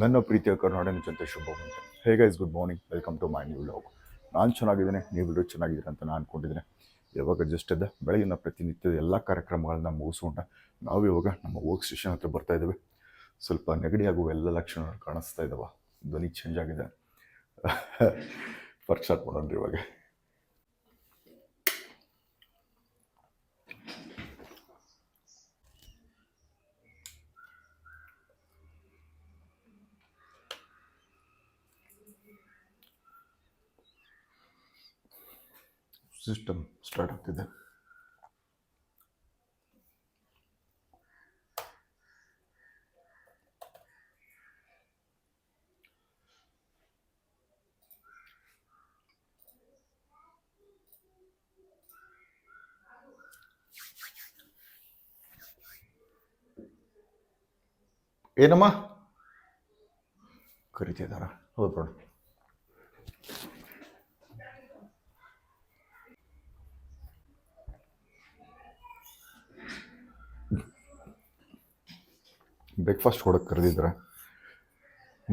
ನನ್ನ ಪ್ರೀತಿಯ ಕರ್ನಾಟಕ ಜನತೆ, ಶುಭ hey guys good morning welcome to my new vlog ನಾನು ಚೆನ್ನಾಗಿದ್ದೇನೆ ನೀವು ಚೆನ್ನಾಗಿದ್ದೀರ ಅಂತ ನಾನು ಅಂದ್ಕೊಂಡಿದ್ದೇನೆ ಯಾವಾಗ ಜಸ್ಟ್ ಇದ್ದ ಬೆಳಗಿನ ಪ್ರತಿನಿತ್ಯದ ಎಲ್ಲ ಕಾರ್ಯಕ್ರಮಗಳನ್ನ ಮುಗಿಸ್ಕೊಂಡ ನಾವು ಇವಾಗ ನಮ್ಮ ವರ್ಕ್ ಸ್ಟೇಷನ್ ಹತ್ರ ಬರ್ತಾ ಇದ್ದೇವೆ. ಸ್ವಲ್ಪ ನೆಗಡಿ ಆಗುವ ಎಲ್ಲ ಲಕ್ಷಣಗಳು ಕಾಣಿಸ್ತಾ ಇದ್ದಾವ ಧ್ವನಿ ಚೇಂಜ್ ಆಗಿದೆ. ವರ್ಕ್ ಸ್ಟಾರ್ಟ್ ಮಾಡೋಣ ಇವಾಗ. ಸಿಸ್ಟಮ್ ಸ್ಟಾರ್ಟ್ ಆಗ್ತಿದೆ ಏನಮ್ಮ ಕರಿತಿದ್ದಾರ ಹೌದು ಬ್ರೇಕ್ಫಾಸ್ಟ್ ಕೊಡೋಕೆ ಕರೆದಿದ್ರೆ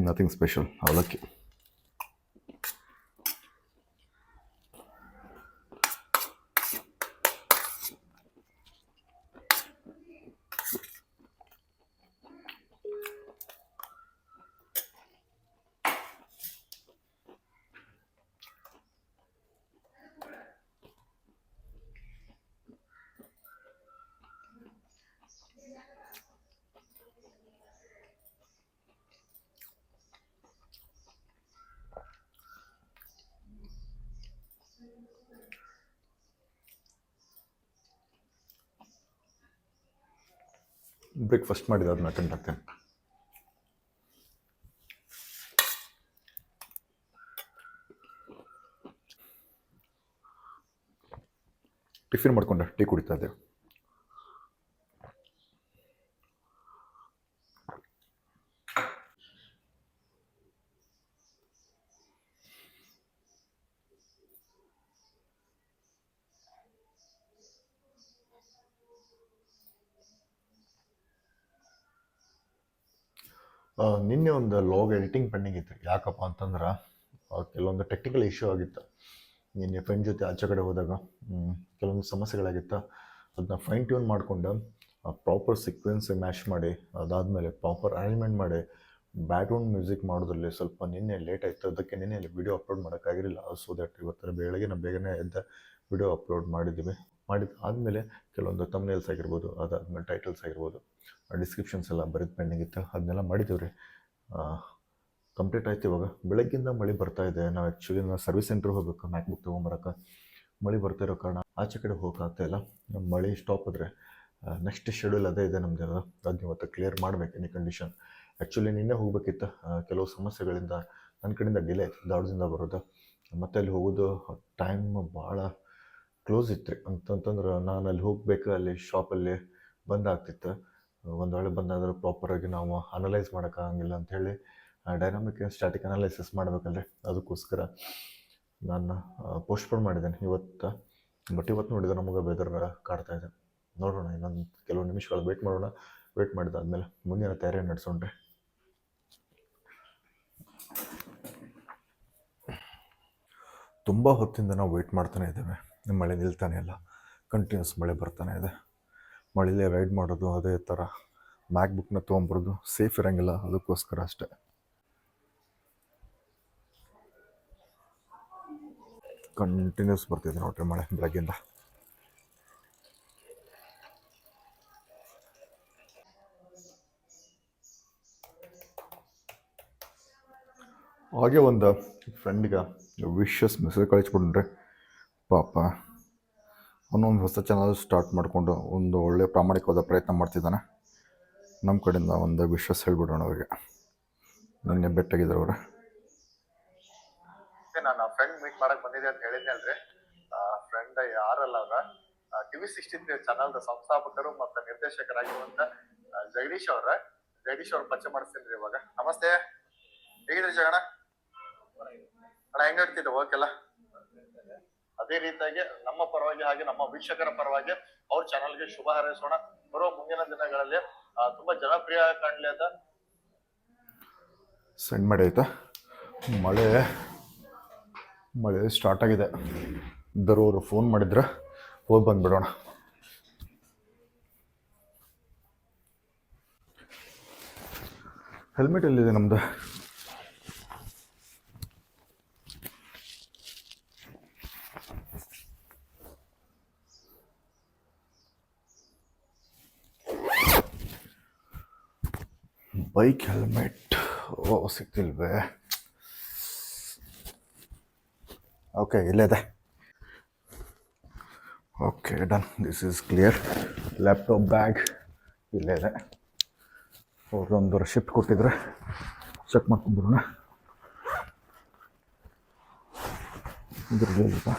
ನಥಿಂಗ್ ಸ್ಪೆಷಲ್ ಅವಲಕ್ಕಿ. ಬ್ರೇಕ್ಫಾಸ್ಟ್ ಮಾಡಿದ ಅದನ್ನ ಅಟೆಂಡ್ ಆಗ್ತೇನೆ. ಟಿಫಿನ್ ಮಾಡ್ಕೊಂಡೆ ಟೀ ಕುಡಿತಾ ಇದ್ದೆ ಆ, ನಿನ್ನೆ ಒಂದು ಲಾಗ್ ಎಡಿಟಿಂಗ್ ಪೆಂಡಿಂಗ್ ಇತ್ತು ಯಾಕಪ್ಪ ಅಂತಂದ್ರೆ ಕೆಲವೊಂದು ಟೆಕ್ನಿಕಲ್ ಇಶ್ಯೂ ಆಗಿತ್ತು. ನಿನ್ನೆ ಫ್ರೆಂಡ್ ಜೊತೆ ಆಚೆ ಕಡೆ ಹೋದಾಗ ಕೆಲವೊಂದು ಸಮಸ್ಯೆಗಳಾಗಿತ್ತು. ಅದನ್ನ ಫೈನ್ ಟ್ಯೂನ್ ಮಾಡಿಕೊಂಡು ಪ್ರಾಪರ್ ಸೀಕ್ವೆನ್ಸ್ ಮ್ಯಾಚ್ ಮಾಡಿ, ಅದಾದಮೇಲೆ ಪ್ರಾಪರ್ ಅರೇಂಜ್ಮೆಂಟ್ ಮಾಡಿ ಬ್ಯಾಕ್ಗ್ರೌಂಡ್ ಮ್ಯೂಸಿಕ್ ಮಾಡೋದ್ರಲ್ಲಿ ಸ್ವಲ್ಪ ನಿನ್ನೆ ಲೇಟ್ ಆಯಿತು. ಅದಕ್ಕೆ ನಿನ್ನೆ ವಿಡಿಯೋ ಅಪ್ಲೋಡ್ ಮಾಡೋಕ್ಕಾಗಿರಲಿಲ್ಲ. ಸೊ ದಟ್ ಇವತ್ತರ ಬೆಳಗ್ಗೆ ನಾವು ಬೇಗನೆ ಎದ್ದ ವಿಡಿಯೋ ಅಪ್ಲೋಡ್ ಮಾಡಿದ್ದೀವಿ ಮಾಡಿದ ಆದಮೇಲೆ ಕೆಲವೊಂದು ತಮ್ನೇಲ್ಸ್ ಆಗಿರ್ಬೋದು, ಅದಾದಮೇಲೆ ಟೈಟಲ್ಸ್ ಆಗಿರ್ಬೋದು ಡಿಸ್ಕ್ರಿಪ್ಷನ್ಸ್ ಎಲ್ಲ ಬರೀದು ಪೆಂಡಿಂಗ್ ಇತ್ತು, ಅದನ್ನೆಲ್ಲ ಮಾಡಿದ್ದೀವಿ ರೀ ಕಂಪ್ಲೀಟ್ ಆಯ್ತು ಇವಾಗ. ಬೆಳಗ್ಗಿಂದ ಮಳೆ ಬರ್ತಾ ಇದೆ. ನಾವು ಆ್ಯಕ್ಚುಲಿ ನಾವು ಸರ್ವಿಸ್ ಸೆಂಟ್ರ್ ಹೋಗ್ಬೇಕು ಮ್ಯಾಕ್ ಬುಕ್ ತೊಗೊಂಬರಕ್ಕೆ ಮಳೆ ಬರ್ತಾ ಇರೋ ಕಾರಣ ಆಚೆ ಕಡೆ ಹೋಗೋಕ್ಕಾಗ್ತಾ ಇಲ್ಲ. ನಮ್ಮ ಮಳೆ ಸ್ಟಾಪ್ ಆದರೆ ನೆಕ್ಸ್ಟ್ ಶೆಡ್ಯೂಲ್ ಅದೇ ಇದೆ ನಮ್ಮದು ಅದನ್ನ ಇವತ್ತು ಕ್ಲಿಯರ್ ಮಾಡಬೇಕು ಎನಿ ಕಂಡೀಷನ್ ಆ್ಯಕ್ಚುಲಿ ನಿನ್ನೆ ಹೋಗ್ಬೇಕಿತ್ತು. ಕೆಲವು ಸಮಸ್ಯೆಗಳಿಂದ ನನ್ನ ಕಡೆಯಿಂದ ಡಿಲೇ ಆಯ್ತು. ದಾಡದಿಂದ ಬರೋದು. ಮತ್ತೆ ಅಲ್ಲಿ ಹೋಗೋದು ಟೈಮ್ ಭಾಳ ಕ್ಲೋಸ್ ಇತ್ತು. ರೀ ಅಂತಂತಂದ್ರೆ ನಾನು ಅಲ್ಲಿ ಹೋಗಬೇಕು, ಅಲ್ಲಿ ಶಾಪಲ್ಲಿ ಬಂದ್ ಆಗ್ತಿತ್ತು ಒಂದು ವೇಳೆ ಬಂದಾದ್ರೆ ಪ್ರಾಪರಾಗಿ ನಾವು ಅನಲೈಸ್ ಮಾಡೋಕ್ಕಾಗಂಗಿಲ್ಲ ಅಂಥೇಳಿ ಡೈನಾಮಿಕ್ ಸ್ಟ್ಯಾಟಿಕ್ ಅನಾಲಿಸಿಸ್ ಮಾಡಬೇಕಲ್ರಿ. ಅದಕ್ಕೋಸ್ಕರ ನಾನು ಪೋಸ್ಟ್ಪೋನ್ ಮಾಡಿದ್ದೇನೆ. ಇವತ್ತು ಬಟ್ ಇವತ್ತು ನೋಡಿದ್ರೆ ನಮಗೆ ಬೇರೆ ಕಾಡ್ತಾ ಇದೆ. ನೋಡೋಣ, ಇನ್ನೊಂದು ಕೆಲವು ನಿಮಿಷಗಳು ವೆಯ್ಟ್ ಮಾಡೋಣ. ವೆಯ್ಟ್ ಮಾಡಿದಾದ್ಮೇಲೆ ಮುಂದಿನ ತಯಾರಿ ನಡೆಸೋಣ್ರಿ. ತುಂಬ ಹೊತ್ತಿಂದ ನಾವು ವೆಯ್ಟ್ ಮಾಡ್ತಾನೆ ಇದ್ದೇವೆ. ಮಳೆ ನಿಲ್ತಾನೆ ಇಲ್ಲ. ಕಂಟಿನ್ಯೂಸ್ ಮಳೆ ಬರ್ತಾನೆ ಇದೆ. ಮಳೆಯಲ್ಲೇ ರೈಡ್ ಮಾಡೋದು ಅದೇ ಥರ. ಮ್ಯಾಕ್ ಬುಕ್ನ ತೊಗೊಂಬರೋದು ಸೇಫ್ ಇರೋಂಗಿಲ್ಲ ಅದಕ್ಕೋಸ್ಕರ ಅಷ್ಟೇ. ಕಂಟಿನ್ಯೂಸ್ ಬರ್ತಿದೆ ನೋಡ್ರಿ ಮಳೆ ಬೆಳಗ್ಗಿಂದ ಹಾಗೆ ಒಂದು ಫ್ರೆಂಡ್ಗೆ ವಿಶಸ್ ಮೆಸೇಜ್ ಕಳಿಸ್ಬಿಟ್ರೆ ಪಾಪ. ಅವನೊಂದು ಹೊಸ ಚಾನಲ್ ಸ್ಟಾರ್ಟ್ ಮಾಡಿಕೊಂಡು ಒಂದು ಒಳ್ಳೆ ಪ್ರಾಮಾಣಿಕವಾದ ಪ್ರಯತ್ನ ಮಾಡ್ತಿದ್ದಾನೆ. ನಮ್ಮ ಕಡೆಯಿಂದ ಒಂದು ವಿಶ್ವಾಸ ಹೇಳ್ಬಿಡೋಣ ಅವರಿಗೆ. ಬೆಟ್ಟಾಗಿದ್ದಾರೆ ಅವರು. ನಾನು ಫ್ರೆಂಡ್ ಮೀಟ್ ಮಾಡಕ್ ಬಂದಿದ್ದೆ ಅಂತ ಹೇಳಿದ್ದೆ ಅಲ್ರಿ ಫ್ರೆಂಡ್ ಯಾರಲ್ಲ ಅವ್ರ? ಟಿವಿ ತ್ರೀ ಚಾನಲ್ ಸಂಸ್ಥಾಪಕರು ಮತ್ತು ನಿರ್ದೇಶಕರಾಗಿರುವಂತ ಜಗದೀಶ್ ಅವ್ರ. ಜಗದೀಶ್ ಅವ್ರ ಪರಿಚಯ ಮಾಡಿಸ್ತೀನಿ ಇವಾಗ. ನಮಸ್ತೆ. ಹೇಗಿದ್ರಿ ಜಗಣ ಅಣ್ಣ, ಹೆಂಗ್ ನಡ್ತಿದ್ದೆ ವರ್ಕ್ ಎಲ್ಲ? ಅದೇ ರೀತಿಯಾಗಿ ನಮ್ಮ ಪರವಾಗಿ ಹಾಗೆ ನಮ್ಮ ವೀಕ್ಷಕರ ಪರವಾಗಿ ಅವ್ರ ಚಾನಲ್ಗೆ ಶುಭ ಹಾರೈಸೋಣ. ಬರೋ ಮುಂದಿನ ದಿನಗಳಲ್ಲಿ ತುಂಬಾ ಜನಪ್ರಿಯ ಕಾಣಲಿ ಅಂತ. ಸೆಂಡ್ ಮಾಡಿ ಆಯ್ತಾ? ಮಳೆ ಮಳೆ ಸ್ಟಾರ್ಟ್ ಆಗಿದೆ. ದರೂರು ಫೋನ್ ಮಾಡಿದ್ರೆ ಹೋಗಿ ಬಂದ್ಬಿಡೋಣ. ಹೆಲ್ಮೆಟ್ ಎಲ್ಲಿದೆ ನಮ್ದು? Bike helmet. ಓ ಸಿಕ್ತಿಲ್ವೇ? ಓಕೆ ಇಲ್ಲದೆ okay done this is clear laptop bag ಇಲ್ಲೇ ಇದೆ. ಅವ್ರದ್ದೊಂದು ಶಿಫ್ಟ್ ಕೊಟ್ಟಿದ್ರೆ ಚೆಕ್ ಮಾಡ್ಕೊಂಡ್ಬಿಡೋಣ. ಇದ್ರಲ್ಲಿ? ಇಲ್ಲ,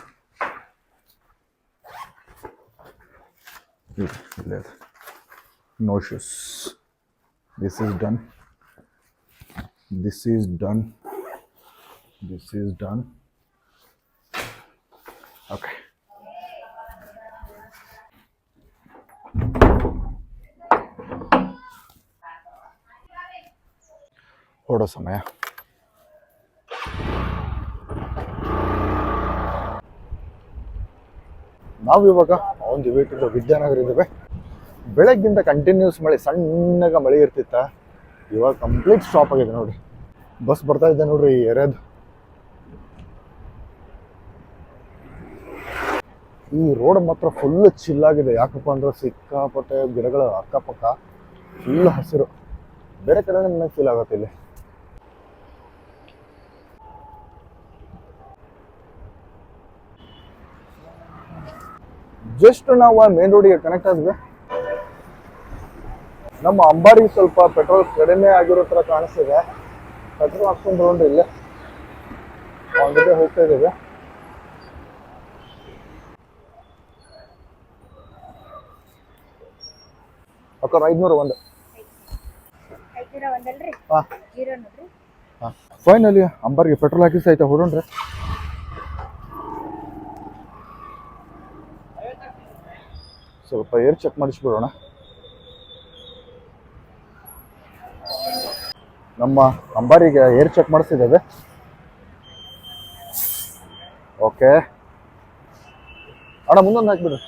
ಇಲ್ಲೇ ಇದೆ. No shoes this is done this is done this is done okay ಹೊರಡೋ ಸಮಯ ನಾವು ಇವಾಗ on the way to Vidyanagar ಇದ್ದೇವೆ ಬೆಳಗ್ಗಿಂದ ಕಂಟಿನ್ಯೂಸ್ ಮಳೆ, ಸಣ್ಣಗ ಮಳೆ ಇರ್ತಿತ್ತ. ಇವಾಗ ಕಂಪ್ಲೀಟ್ ಸ್ಟಾಪ್ ಆಗಿದೆ ನೋಡ್ರಿ ಬಸ್ ಬರ್ತಾ ಇದೆ ನೋಡ್ರಿ ಈ ಈ ರೋಡ್ ಮಾತ್ರ ಫುಲ್ ಚಿಲ್ಲಾಗಿದೆ ಯಾಕಪ್ಪ ಅಂದ್ರೆ ಸಿಕ್ಕಾಪಟ್ಟೆ ಗಿಡಗಳು ಅಕ್ಕಪಕ್ಕ ಫುಲ್ ಹಸಿರು. ಬೇರೆ ಕಡೆ ನನಗೆ ಫೀಲ್ ಆಗತ್ತೆ ಇಲ್ಲಿ. ಜಸ್ಟ್ ನಾವು ಮೇನ್ ರೋಡಿಗೆ ಕನೆಕ್ಟ್ ಆದ್ವಿ. ನಮ್ಮ ಅಂಬಾರಿ ಸ್ವಲ್ಪ ಪೆಟ್ರೋಲ್ ಕಡಿಮೆ ಆಗಿರೋ ತರ ಕಾಣಿಸ್ತಿದೆ. ಪೆಟ್ರೋಲ್ ಹಾಕ್ಸ್ಕೊಂಡ್ ಬರೋಣ್ರಿ ಇಲ್ಲೇ. ಅವನ ಜೊತೆ ಹೋಗ್ತಾ ಇದ್ದೇವೆ. ಅಕ್ಕ, ಐದ್ನೂರ ಒಂದು. ಫೈನಲಿ ಅಂಬಾರಿಗೆ ಪೆಟ್ರೋಲ್ ಹಾಕಿಸ್ ಆಯ್ತಾ ಹೊಡೋಣ್ರಿ ಸ್ವಲ್ಪ ಏರ್ ಚೆಕ್ ಮಾಡಿಸ್ಬಿಡೋಣ. ನಮ್ಮ ಅಂಬಾರಿಗೆ ಏರ್ ಚೆಕ್ ಮಾಡಿಸ್ತಿದ್ದೇವೆ ಓಕೆ ಅಣ್ಣ, ಮುಂದೊಂದು ಹಾಕ್ಬಿಡ್ರಿ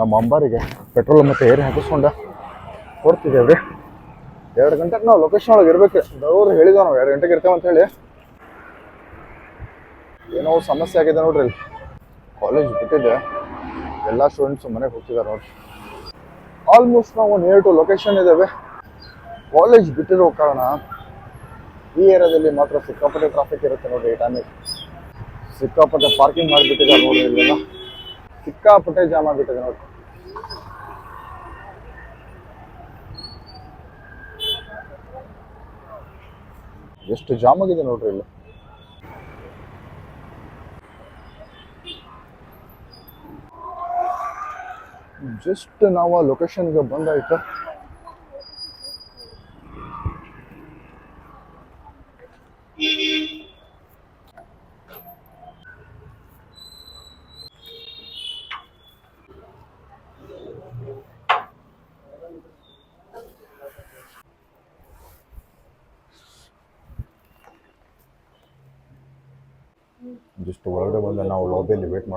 ನಮ್ಮ ಅಂಬಾರಿಗೆ ಪೆಟ್ರೋಲ್ ಮತ್ತು ಏರ್ ಹಾಕಿಸ್ಕೊಂಡ ರೀ ಎರಡು ಗಂಟೆಗೆ ನಾವು ಲೊಕೇಶನ್ ಒಳಗೆ ಇರಬೇಕು. ಅವ್ರು ಹೇಳಿದ ನಾವು, ಎರಡು ಗಂಟೆಗೆ ಇರ್ತೇವೆ ಅಂತ ಹೇಳಿ. ಏನೋ ಸಮಸ್ಯೆ ಆಗಿದೆ ನೋಡ್ರಿ ಕಾಲೇಜ್ ಬಿಟ್ಟಿದೆ. ಎಲ್ಲ ಸ್ಟೂಡೆಂಟ್ಸು ಮನೆಗೆ ಹೋಗ್ತಿದ್ದಾರೆ ನೋಡಿ ಆಲ್ಮೋಸ್ಟ್ ನಾವು ನಿಯರ್ ಟು ಲೊಕೇಶನ್ ಇದ್ದಾವೆ. ಕಾಲೇಜ್ ಬಿಟ್ಟಿರೋ ಕಾರಣ ಈ ಏರಿಯಾದಲ್ಲಿ ಮಾತ್ರ ಸಿಕ್ಕಾಪಟ್ಟೆ ಟ್ರಾಫಿಕ್ ಇರುತ್ತೆ ನೋಡಿ ಈ ಟೈಮಿಗೆ ಸಿಕ್ಕಾಪಟ್ಟೆ ಪಾರ್ಕಿಂಗ್ ಮಾಡಿಬಿಟ್ಟಿದ್ದಾರೆ ನೋಡಿ ಇಲ್ಲೆಲ್ಲ. ಸಿಕ್ಕಾಪಟ್ಟೆ ಜಾಮ್ ಆಗಿಬಿಟ್ಟಿದೆ ನೋಡಿ ಎಷ್ಟು ಜಾಮ್ ಆಗಿದೆ ನೋಡ್ರಿ ಇಲ್ಲಿ. ಜಸ್ಟ್ ನಾವು ಆ ಲೊಕೇಶನ್ಗೆ ಬಂದಾಯ್ತು ಜಸ್ಟ್ ಒಳಗಡೆ ಬಂದ ನಾವು ಲಾಬಿಯಲ್ಲಿ ವೇಟ್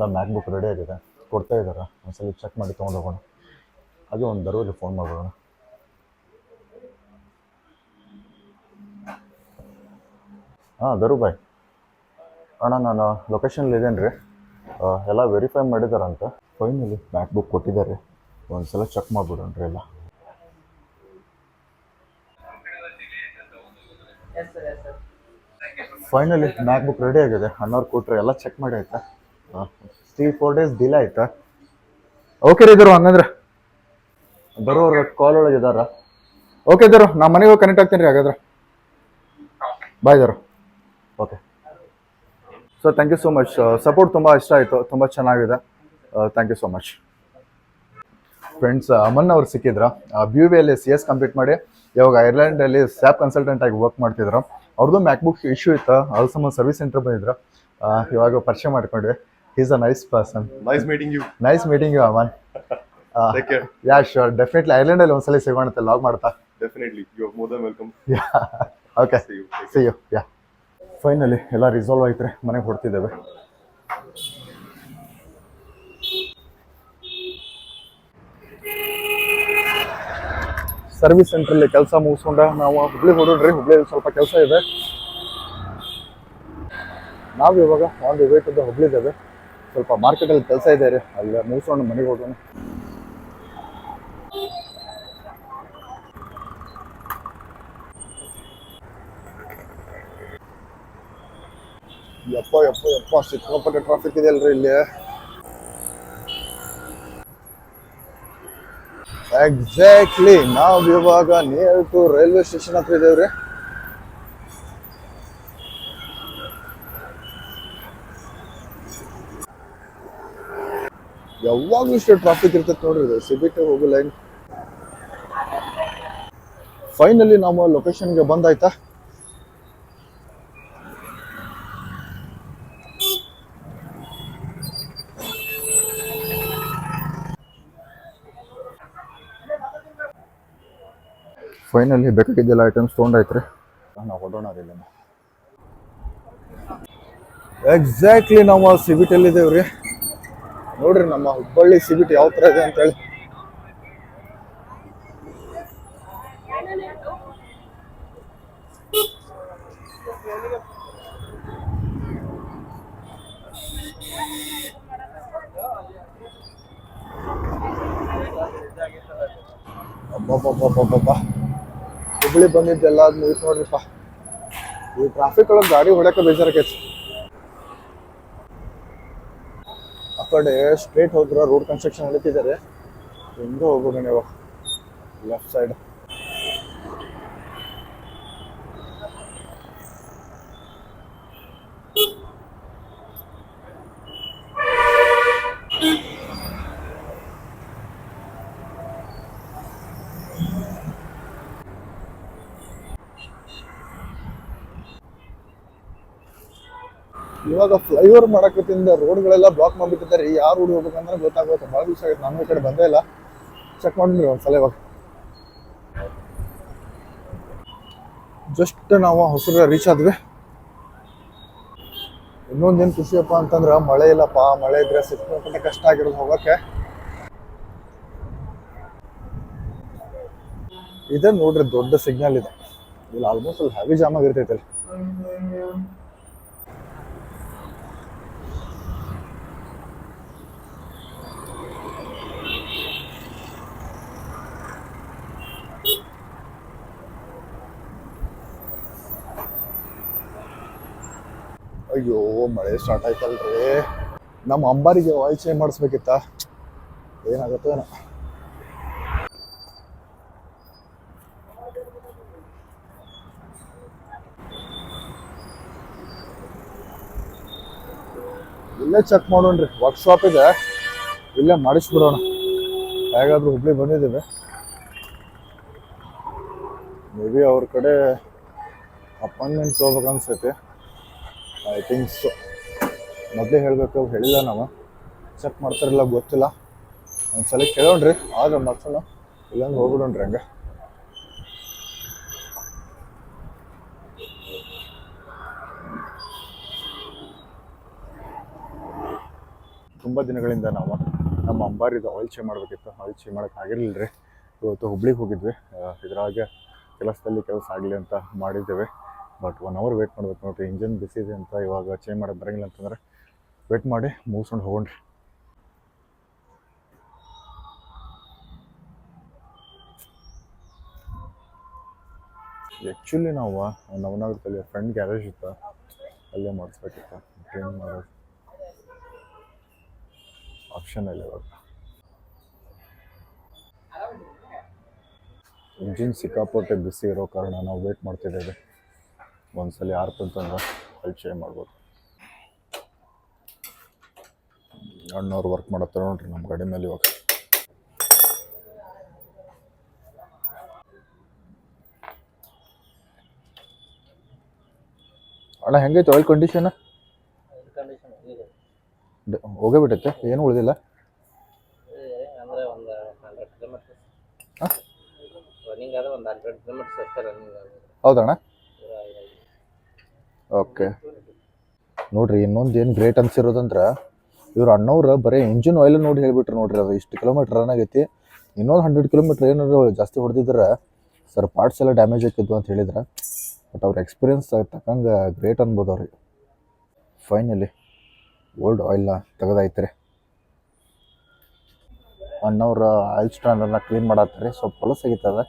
ಇದ್ದೇವೆ ಮ್ಯಾಕ್ಬುಕ್ ಮ್ಯಾಕ್ ಬುಕ್ ರೆಡಿ ಆಗಿದೆ. ಕೊಡ್ತಾ ಇದ್ದಾರೆ ಒಂದ್ಸಲ ಚೆಕ್ ಮಾಡಿ ತೊಗೊಂಡು ಹೋಗೋಣ. ಹಾಗೆ ಒಂದು ದರೂರಿಗೆ ಫೋನ್ ಮಾಡೋಣ ಹಾಂ ದರು ಬಾಯ್ ಅಣ್ಣ ನಾನು ಲೊಕೇಶನಲ್ಲಿ ಇದ್ದೇನೆ ರೀ ಎಲ್ಲ ವೆರಿಫೈ ಮಾಡಿದಾರಂತ. ಫೈನಲಿ ಮ್ಯಾಕ್ ಬುಕ್ ಕೊಟ್ಟಿದ್ದಾರೆ. ಒಂದ್ಸಲ ಚೆಕ್ ಮಾಡಿಬಿಡೋಣ್ರಿ ಎಲ್ಲ. ಫೈನಲಿ ಮ್ಯಾಕ್ ಬುಕ್ ರೆಡಿ ಆಗಿದೆ. ಅಣ್ಣವ್ರು ಕೊಟ್ಟರೆ ಎಲ್ಲ ಚೆಕ್ ಮಾಡಿ ಆಯ್ತಾ? ತ್ರೀ ಫೋರ್ ಡೇಸ್ ಡಿಲೇ ಆಯ್ತಾ? ಓಕೆ ರೀ ಇದ್ರು ಹಂಗಂದ್ರೆ ಬರೋರು ಕಾಲ್ ಒಳಗೆ ಇದಾರ ಓಕೆ ಇದ್ರು ನಾ ಮನೆಗೆ ಹೋಗಿ ಕನೆಕ್ಟ್ ಆಗ್ತೀನಿ ರೀ ಹಾಗಾದ್ರೆ. ಬಾಯ್ ಇದ್ರು okay so thank you so much support ತುಂಬ ಇಷ್ಟ ಆಯಿತು, ತುಂಬ ಚೆನ್ನಾಗಿದೆ. Thank you so much friends Aman ಅವ್ರು ಸಿಕ್ಕಿದ್ರ? ಬಿ ವಿ ಎಲ್ಲಿ ಸಿ ಎಸ್ ಕಂಪ್ಲೀಟ್ ಮಾಡಿ, ಇವಾಗ ಐರ್ಲೆಂಡಲ್ಲಿ ಸ್ಯಾಪ್ ಕನ್ಸಲ್ಟೆಂಟ್ ಆಗಿ ವರ್ಕ್ ಮಾಡ್ತಿದ್ರು. ಅವ್ರದ್ದು ಮ್ಯಾಕ್ಬುಕ್ ಇಶ್ಯೂ ಇತ್ತು? ಅದು ಸಮ ಸರ್ವಿಸ್ ಸೆಂಟರ್ ಬಂದಿದ್ರು? ಇವಾಗ ಪರಿಚಯ ಮಾಡ್ಕೊಂಡ್ವಿ. Is a nice person nice meeting you nice meeting you Aman take care ya sure definitely ಅಲ್ಲಿ ಒಂದ್ಸಲ ಸಿಗೋಣತ್ತೆ ಲಾಗ್ ಮಾಡ್ತಾ. Definitely you are more than welcome okay See you. See you ya finally ಎಲ್ಲ resolve ಆಯ್ತ್ರೆ ಮನೆಗೆ ಹೊಡ್ತಿದ್ದೇವೆ service ಸೆಂಟ್ರಲ್ಲಿ ಕೆಲಸ ಮುಗಿಸ್ಕೊಂಡ. ನಾವು ಹುಬ್ಳಿ ಹೊಡೋಣ್ರಿ ಹುಬ್ಳಿಯಲ್ಲಿ ಸ್ವಲ್ಪ ಕೆಲಸ ಇದೆ. ನಾವು ಇವಾಗ on the way to the Hubli ಇದ್ದೇವೆ ಸ್ವಲ್ಪ ಮಾರ್ಕೆಟಲ್ಲಿ ಕೆಲಸ ಇದೆ ರೀ. ಅಲ್ಲ ಮುಗಿಸ್ಕೊಂಡು ಮನೆಗೆ ಹೋಗೋಣ. ಯಪ್ಪ ಯಪ್ಪ ಯಪ್ಪ, ಸಿಕ್ಕಾಪಟ್ಟೆ ಟ್ರಾಫಿಕ್ ಇದೆ ಅಲ್ರಿ ಇಲ್ಲಿ. ಎಕ್ಸಾಕ್ಟ್ಲಿ ನಾವು ಇವಾಗ ನಿಯರ್ ಟು ರೈಲ್ವೆ ಸ್ಟೇಷನ್ ಹತ್ರ ಇದೇವ್ರಿ. ಯಾವಾಗ್ಲೂ ಇಷ್ಟು ಟ್ರಾಫಿಕ್ ಇರ್ತೈತೆ ನೋಡ್ರಿ ಸಿಬಿಟ್ಟು ಸಿಬಿಟಿ ಹೋಗೋ? ಲೈನ್ ಫೈನಲಿ ನಾವು ಲೊಕೇಶನ್ಗೆ ಬಂದಾಯ್ತಾ? Finally ಬೇಕಾಗಿದ್ದೆಲ್ಲ items ತೊಗೊಂಡಾಯ್ತ್ರಿ. ನಾವು ಹೊಡೋಣ ರೀ ಎಕ್ಸಾಕ್ಟ್ಲಿ ನಾವು ಸಿಬಿಟಲ್ಲಿ ಇದೇವ್ರಿ ನೋಡ್ರಿ ನಮ್ಮ ಹುಬ್ಬಳ್ಳಿ ಸಿಬಿಟ್ ಯಾವ ಥರ ಇದೆ ಅಂತೇಳಿ. ಅಬ್ಬಬ್ಬಬ್ಬಬ್ಬಬ್ಬ. ಹುಬ್ಳಿ ಬಂದಿದ್ದೆಲ್ಲ ಅದು ಮುಗಿತು ನೋಡ್ರಿಪ್ಪ. ಈ ಟ್ರಾಫಿಕ್ ಒಳಗೆ ಗಾಡಿ ಹೊಡ್ಯಕ್ಕೆ ಬೇಜಾರಾಕೈತಿ ಕಡೆ ಸ್ಟ್ರೇಟ್ ಹೋದ್ರ ರೋಡ್ ಕನ್ಸ್ಟ್ರಕ್ಷನ್ ನಡೀತಿದ್ದಾರೆ ಹಿಂಗೆ ಹೋಗೋಣ ನೀವು. ಲೆಫ್ಟ್ ಸೈಡ್ ಇವಾಗ ಫ್ಲೈಓವರ್ ಮಾಡಕತ್ತಿಂದ ರೋಡ್ಗಳೆಲ್ಲ ಬ್ಲಾಕ್ ಮಾಡಿಬಿಟ್ಟಿದ್ದಾರೆ. ಯಾರು ರೋಡ್ ಹೋಗ್ಬೇಕಂದ್ರೆ ಗೊತ್ತಾಗುತ್ತೆ ಭಾಳ ದಿವಸ ಆಗುತ್ತೆ ನಾನು ಈ ಕಡೆ ಬಂದೇ ಇಲ್ಲ. ಚೆಕ್ ಮಾಡಿದ್ರಿ ಒಂದ್ಸಲ ಇವಾಗ. ಜಸ್ಟ್ ನಾವು ಹೊಸರ ರೀಚ್ ಆದ್ವಿ. ಇನ್ನೊಂದೇನು ಖುಷಿಯಪ್ಪ ಅಂತಂದ್ರೆ ಮಳೆ ಇಲ್ಲಪ್ಪ ಮಳೆ ಇದ್ರೆ ಸಿಕ್ಕಾಪಟ್ಟೆ ಕಷ್ಟ ಆಗಿರೋದು ಹೋಗಕ್ಕೆ ಇದೆ ನೋಡ್ರಿ, ದೊಡ್ಡ ಸಿಗ್ನಲ್ ಇದೆ. ಇಲ್ಲಿ ಆಲ್ಮೋಸ್ಟ್ ಅಲ್ಲಿ ಹೆವಿ ಜಾಮ್ ಆಗಿರ್ತೈತೆ ಅಲ್ಲಿ ಅಯ್ಯೋ ಮಳೆ ಸ್ಟಾರ್ಟ್ ಆಯ್ತಲ್ರಿ. ನಮ್ಮ ಅಂಬಾರಿಗೆ ಆಯಿಲ್ ಚೇಂಜ್ ಮಾಡಿಸ್ಬೇಕಿತ್ತ? ಏನಾಗುತ್ತೋ ಏನೋ. ಇಲ್ಲೇ ಚೆಕ್ ಮಾಡೋಣ್ರಿ ವರ್ಕ್ಶಾಪ್ ಇದೆ. ಇಲ್ಲೇ ಮಾಡಿಸ್ಬಿಡೋಣ. ಹೇಗಾದ್ರೂ ಹುಬ್ಳಿ ಬಂದಿದ್ದೀವಿ. ಮೇ ಬಿ ಅವ್ರ ಕಡೆ ಅಪಾಯಿಂಟ್ಮೆಂಟ್ ತೊಗೋಬೇಕು ಅನ್ಸೈತೆ ಐ ಥಿಂಕ್ ಸೊ ಮೊದಲೇ ಹೇಳಬೇಕು ಹೇಳಿಲ್ಲ ನಾವು. ಚೆಕ್ ಮಾಡ್ತಾರಲ್ಲ ಗೊತ್ತಿಲ್ಲ. ಒಂದ್ಸಲ ಕೇಳೋಣ್ರಿ. ಆದ್ರೆ ಮಾಡ್ಸೋಣ ಇಲ್ಲಾಂದ್ರೆ ಹೋಗ್ಬಿಡೋಣ್ರಿ ಹಂಗೆ. ತುಂಬ ದಿನಗಳಿಂದ ನಾವು ನಮ್ಮ ಅಂಬಾರಿದು ಆಯಿಲ್ ಚೇ ಮಾಡಬೇಕಿತ್ತು. ಆಯಿಲ್ ಚೇ ಮಾಡೋಕೆ ಆಗಿರಲಿಲ್ಲ ರೀ ಇವತ್ತು ಹುಬ್ಳಿಗೆ ಹೋಗಿದ್ವಿ. ಇದರಾಗೆ ಕೆಲಸದಲ್ಲಿ ಕೆಲಸ ಆಗಲಿ ಅಂತ ಮಾಡಿದ್ದೇವೆ. ಬಟ್ ಒನ್ ಅವರ್ ವೇಟ್ ಮಾಡ್ಬೇಕು ನೋಡಿರಿ. ಇಂಜನ್ ಬಿಸಿದೆ ಅಂತ ಇವಾಗ ಚೇಂಜ್ ಮಾಡೋಕ್ಕೆ ಬರಂಗಿಲ್ಲ ಅಂತಂದ್ರೆ ವೇಟ್ ಮಾಡಿ ಮುಗಿಸ್ಕೊಂಡು ಹೋಗೋಣ್ರಿ. ಆ್ಯಕ್ಚುಲಿ ನಾವು ನವನಗರದಲ್ಲಿ ಫ್ರೆಂಡ್ ಗ್ಯಾರೇಜ್ ಇತ್ತು. ಅಲ್ಲೇ ಮಾಡಿಸ್ಬೇಕಿತ್ತು. ಟ್ರೈನ್ ಮಾಡೋದು. ಆಪ್ಷನ್ ಇಲ್ಲ ಇವಾಗ. ಇಂಜಿನ್ ಸಿಕ್ಕಾಪಟ್ಟೆ ಬಿಸಿ ಇರೋ ಕಾರಣ ನಾವು ವೇಟ್ ಮಾಡ್ತಿದ್ದೇವೆ. ಒಂದ್ಸಲ ಆರ್ ಅಂತಂದ್ರೆ ಅಲ್ಲಿ ಚೇಂಜ್ ಮಾಡ್ಬೋದು. ಅಣ್ಣವ್ರು ವರ್ಕ್ ಮಾಡತ್ತಾರ ನೋಡ್ರಿ ನಮ್ಮ ಗಾಡಿ ಮೇಲೆ ಇವಾಗ. ಅಣ್ಣ ಹೆಂಗೈತೆ ಆಯಿಲ್ ಕಂಡೀಷನ್ ಹೋಗೇ ಬಿಟ್ಟೈತೆ ಏನು ಉಳಿದಿಲ್ಲ? ಅಂದ್ರೆ ಒಂದು ಹಂಡ್ರೆಡ್ ಕಿಲೋಮೀಟರ್ಸ್ ಹಾ? ರನ್ನಿಂಗ್ ಆದ್ರೆ ಒಂದು ಹಂಡ್ರೆಡ್ ಕಿಲೋಮೀಟರ್ಸ್ ಅಷ್ಟೇ ರನ್ನಿಂಗ್ ಆಗೋದು ಹೌದಣ್ಣ ಓಕೆ. ನೋಡ್ರಿ, ಇನ್ನೊಂದು ಏನು ಗ್ರೇಟ್ ಅನ್ಸಿರೋದಂದ್ರೆ, ಇವ್ರು ಅಣ್ಣವ್ರು ಬರೀ ಇಂಜಿನ್ ಆಯಿಲ್ ನೋಡಿ ಹೇಳ್ಬಿಟ್ರು ನೋಡ್ರಿ ಅದು, ಇಷ್ಟು ಕಿಲೋಮೀಟ್ರ್ ರನ್ ಆಗೈತಿ. ಇನ್ನೊಂದು ಹಂಡ್ರೆಡ್ ಕಿಲೋಮೀಟ್ರ್ ಏನಾದ್ರು ಜಾಸ್ತಿ ಹೊಡೆದಿದ್ರೆ ಸರ್ ಪಾರ್ಟ್ಸ್ ಎಲ್ಲ ಡ್ಯಾಮೇಜ್ ಆಕಿದ್ವು ಅಂತ ಹೇಳಿದ್ರೆ. ಬಟ್ ಅವ್ರ ಎಕ್ಸ್ಪೀರಿಯನ್ಸ್ ತಕ್ಕಂಗೆ ಗ್ರೇಟ್ ಅನ್ಬೋದು ಅವ್ರಿಗೆ. ಫೈನಲಿ ಓಲ್ಡ್ ಆಯಿಲ್ನ ತೆಗೆದೈತ್ರಿ ಅಣ್ಣವ್ರ ಆಯಿಲ್ ಸ್ಟ್ಯಾಂಡರ್ನ ಕ್ಲೀನ್ ಮಾಡತ್ತಾರೆ ಸ್ವಲ್ಪ ಹೊಲಸಾಗಿತ್ತದ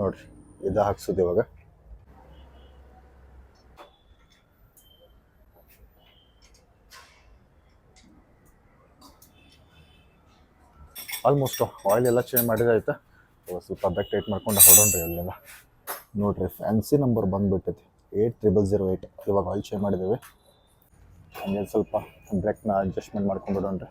ನೋಡ್ರಿ, ಇದು ಹಾಕ್ಸೋದು ಇವಾಗ. ಆಲ್ಮೋಸ್ಟ್ ಆಯಿಲ್ ಎಲ್ಲ ಚೇಂಜ್ ಮಾಡಿದಾಯ್ತು ಸ್ವಲ್ಪ ಬ್ಯಾಕ್ ಟೈಟ್ ಮಾಡ್ಕೊಂಡು ಹೊಡೋಣ್ರಿ ಅಲ್ಲೆಲ್ಲ. ನೋಡ್ರಿ ಫ್ಯಾನ್ಸಿ ನಂಬರ್ ಬಂದ್ಬಿಟ್ಟೈತಿ. ಏಯ್ಟ್ ತ್ರಿಬಲ್ ಜೀರೋ ಏಯ್ಟ್ ಇವಾಗ ಆಯಿಲ್ ಚೇಂಜ್ ಮಾಡಿದ್ದೇವೆ. ಹಂಗೆ ಸ್ವಲ್ಪ ಬ್ರೇಕ್ನ ಅಡ್ಜಸ್ಟ್ಮೆಂಟ್ ಮಾಡ್ಕೊಂಡು ಬಿಡೋಣ್ರಿ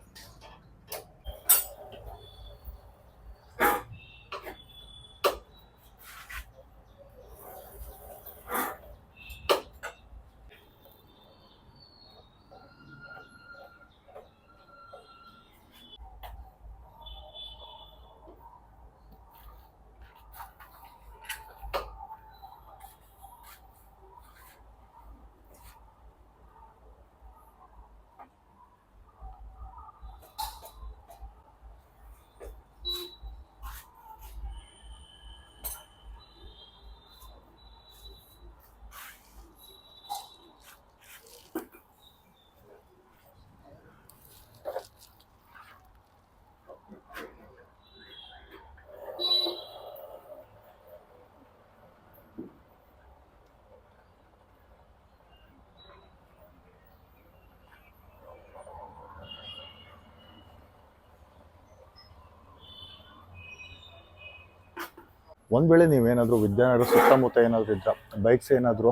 ಒಂದು ವೇಳೆ ನೀವೇನಾದರೂ ವಿದ್ಯಾನಗರ ಸುತ್ತಮುತ್ತ ಏನಾದರೂ ಇದ್ದರೆ ಬೈಕ್ಸ್ ಏನಾದರೂ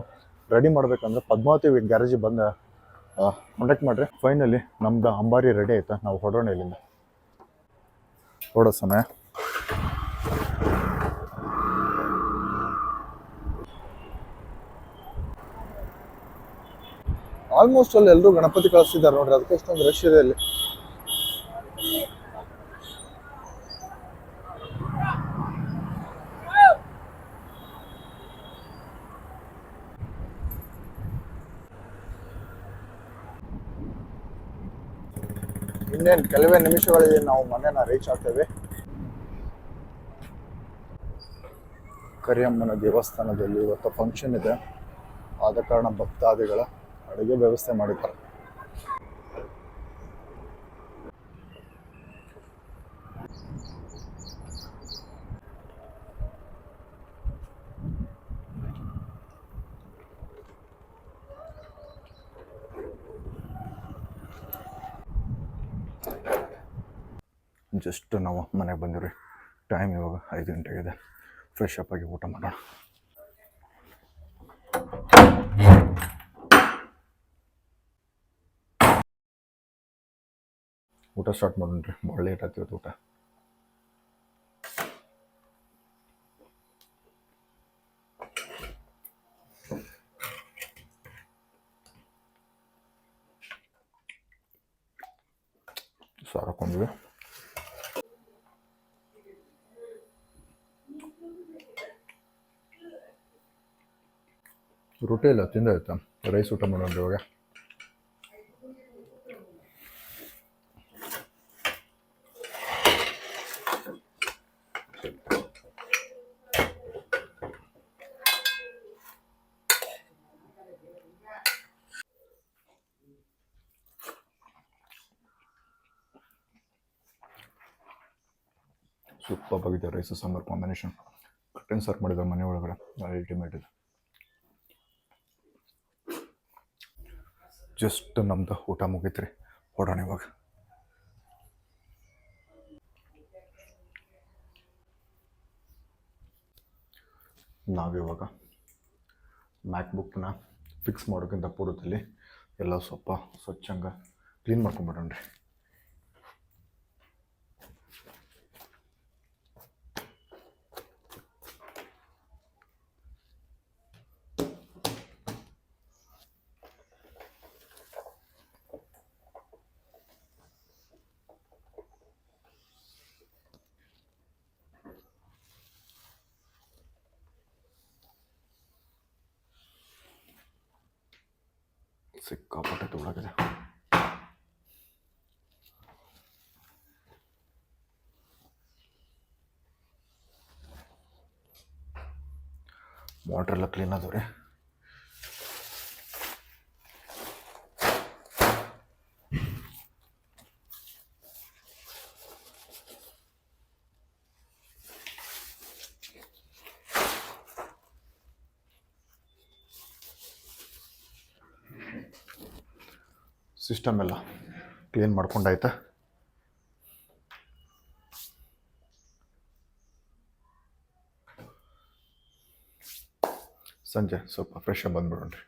ರೆಡಿ ಮಾಡ್ಬೇಕಂದ್ರೆ ಪದ್ಮಾವತಿ ಗ್ಯಾರೇಜ್ ಬಂದ ಕಾಂಟ್ಯಾಕ್ಟ್ ಮಾಡಿರಿ. ಫೈನಲಿ ನಮ್ದು ಅಂಬಾರಿ ರೆಡಿ ಆಯ್ತಾ? ನಾವು ಹೊಡೋಣ ಇಲ್ಲಿಂದ. ಹೊಡೋ ಸಮಯ. ಆಲ್ಮೋಸ್ಟ್ ಅಲ್ಲಿ ಎಲ್ಲರೂ ಗಣಪತಿ ಕಳಿಸ್ತಿದ್ದಾರೆ ನೋಡ್ರಿ ಅದಕ್ಕೆ ಇಷ್ಟೊಂದು ರಶ್ ಇದೆ ಇಲ್ಲಿ ಇನ್ನೇನು ಕೆಲವೇ ನಿಮಿಷಗಳಲ್ಲಿ ನಾವು ಮನೆನ ರೀಚ್ ಆಗ್ತೇವೆ. ಕರಿಯಮ್ಮನ ದೇವಸ್ಥಾನದಲ್ಲಿ ಇವತ್ತು ಫಂಕ್ಷನ್ ಇದೆ. ಆದ ಕಾರಣ ಭಕ್ತಾದಿಗಳ ಅಡುಗೆ ವ್ಯವಸ್ಥೆ ಮಾಡಿದ್ದಾರೆ ಜಸ್ಟ್ ನಾವು ಮನೆಗೆ ಬಂದಿವ್ರಿ. ಟೈಮ್ ಇವಾಗ ಐದು ಗಂಟೆಗಿದೆ ಫ್ರೆಶ್ ಅಪ್ ಆಗಿ ಊಟ ಮಾಡೋಣ. ಊಟ ಸ್ಟಾರ್ಟ್ ಮಾಡೋಣ ರೀ ಭಾಳ ಲೇಟ್ ಆಗ್ತಿರುತ್ತೆ ಊಟ ಸಾರು ಹಾಕೊಂಡ್ವಿ ರೊಟ್ಟಿ ಇಲ್ಲ ತಿಂದಾಯ್ತಾ ರೈಸ್ ಊಟ ಮಾಡೋಣ ಇವಾಗ. ಸೂಪರ್ ಆಗಿದೆ ರೈಸ್ ಸಾಂಬಾರ್ ಕಾಂಬಿನೇಷನ್ ಕಟ್ಟಿನ ಸರ್ವ್ ಮಾಡಿದ್ದಾರೆ ಮನೆ ಒಳಗಡೆ. ಅಲ್ಟಿಮೇಟ್ ಇದೆ. ಜಸ್ಟ್ ನಮ್ದು ಊಟ ಮುಗೀತ್ರಿ. ಹೊಡೋಣ ಇವಾಗ. ನಾವಿವಾಗ ಮ್ಯಾಕ್ಬುಕ್ನ ಫಿಕ್ಸ್ ಮಾಡೋಕ್ಕಿಂತ ಪೂರ್ವದಲ್ಲಿ ಎಲ್ಲ ಸ್ವಲ್ಪ ಸ್ವಚ್ಛಂಗ ಕ್ಲೀನ್ ಮಾಡ್ಕೊಂಬಿಡೋಣ ರೀ ಸಿಕ್ಕಾಪಟ್ಟೆ ತೊಳಗಿದೆ. ಮೋಟ್ರೆಲ್ಲ ಕ್ಲೀನ್ ಅದಾವ ರೀ ಸಿಸ್ಟಮ್ ಎಲ್ಲ ಕ್ಲೀನ್ ಮಾಡ್ಕೊಂಡಾಯ್ತಾ? ಸಂಜೆ ಸ್ವಲ್ಪ ಫ್ರೆಶ್ ಬಂದ್ಬಿಡೋಣ್ರಿ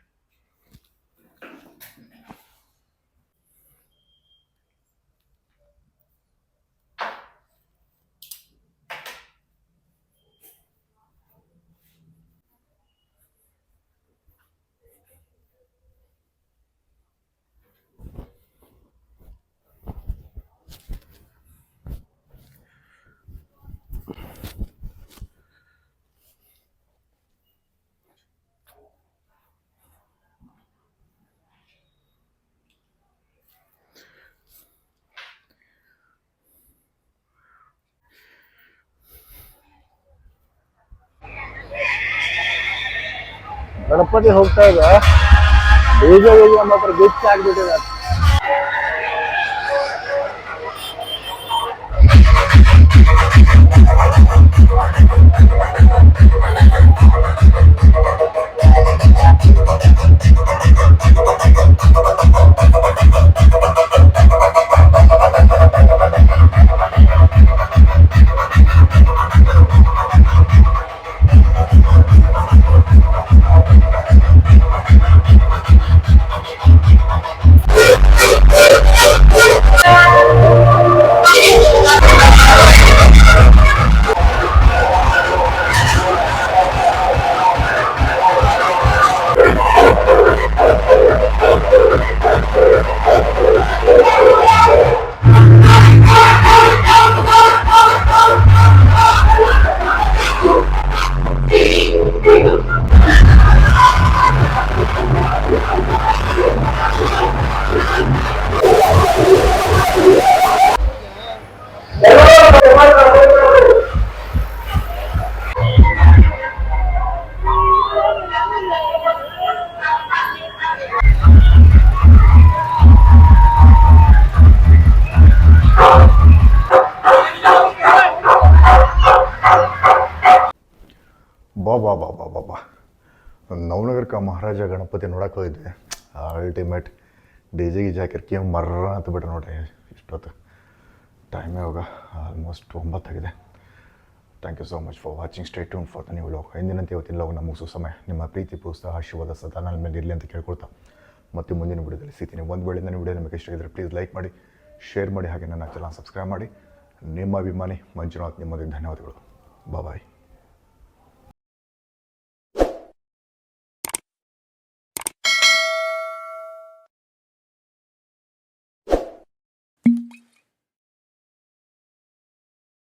ಗಣಪತಿ ಹೋಗ್ತಾ ಇದೆ. ಬೀಜ ಬೀಜ ಮಾತ್ರ ಗುಚ್ಚಿ ಆಗ್ಬಿಟ್ಟಿದೆ. ಬಾ ಬಾ ಬಾ ಬಾ ಬಾ ಬಾ ನವನಗರಕ್ಕೆ ಮಹಾರಾಜ ಗಣಪತಿ ನೋಡಕ್ಕೆ ಹೋಗಿದ್ದೆ ಅಲ್ಟಿಮೇಟ್ ಡಿ ಜೆ ಗೀಜೆ ಹಾಕಿರ್ಕಿ ಮರ್ರ ಅಂತ ಬಿಟ್ರೆ ನೋಡ್ರಿ. ಇಷ್ಟೊತ್ತು ಟೈಮ್ ಇವಾಗ almost ಒಂಬತ್ತಾಗಿದೆ thank you so much for watching stay tuned for the new log ಎಂದಿನಂತೆ ಇವತ್ತಿನ ಲಾಗ್ ಸು ಸಮಯ. ನಿಮ್ಮ ಪ್ರೀತಿ ಪ್ರೋತ್ಸಾಹ ಆಶೀರ್ವಾದ ಸದಾ ನನ್ನ ಮೇಲೆ ಇರಲಿ ಅಂತ ಕೇಳ್ಕೊಳ್ತಾ. ಮತ್ತೆ ಮುಂದಿನ ವಿಡಿಯೋದಲ್ಲಿ ಸಿಗ್ತೀನಿ. ಒಂದು ವೇಳೆ ನನ್ನ ವಿಡಿಯೋ ನಿಮಗೆ ಇಷ್ಟ ಆಗಿದ್ರೆ ಪ್ಲೀಸ್ ಲೈಕ್ ಮಾಡಿ ಶೇರ್ ಮಾಡಿ, ಹಾಗೆ ನನ್ನ ಚಾನಲ್ ಸಬ್ಸ್ಕ್ರೈಬ್ ಮಾಡಿ. ನಿಮ್ಮ ಅಭಿಮಾನಿ ಮಂಜುನಾಥ್ ನಿಮ್ಮೊಂದಿಗೆ ಧನ್ಯವಾದಗಳು. ಬಾಯ್